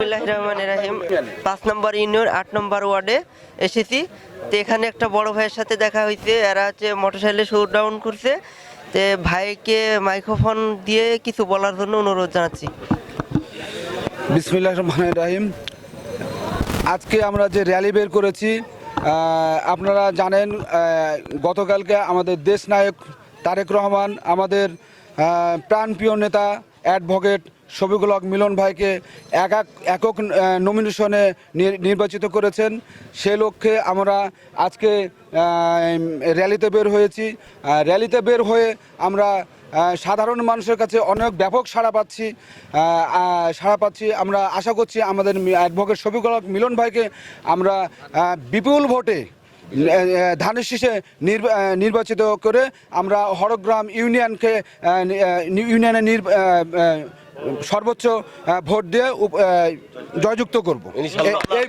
রহমানির রহিম। পাঁচ নম্বর ইউনিয়ন, আট নম্বর ওয়ার্ডে এসেছি। তো এখানে একটা বড় ভাইয়ের সাথে দেখা হয়েছে। এরা হচ্ছে মোটরসাইকেলে শো ডাউন করছে। তো ভাইকে মাইক্রোফোন দিয়ে কিছু বলার জন্য অনুরোধ জানাচ্ছি। বিসমিল্লাহ রহমান রাহিম। আজকে আমরা যে র্যালি বের করেছি আপনারা জানেন গতকালকে আমাদের দেশ নায়ক তারেক রহমান, আমাদের প্রাণপ্রিয় নেতা অ্যাডভোকেট হক মিলন ভাইকে এক এক একক নমিনেশনে নির্বাচিত করেছেন। সে লক্ষ্যে আমরা আজকে র্যালিতে বের হয়েছি। র্যালিতে বের হয়ে আমরা সাধারণ মানুষের কাছে অনেক ব্যাপক সাড়া পাচ্ছি। সাড়া পাচ্ছি। আমরা আশা করছি আমাদের অ্যাডভোকেট হক মিলন ভাইকে আমরা বিপুল ভোটে ধানের শীষে নির্বা- নির্বাচিত করে আমরা হরগ্রাম ইউনিয়নকে ইউনিয়নে সর্বোচ্চ ভোট দিয়ে জয়যুক্ত করব। এই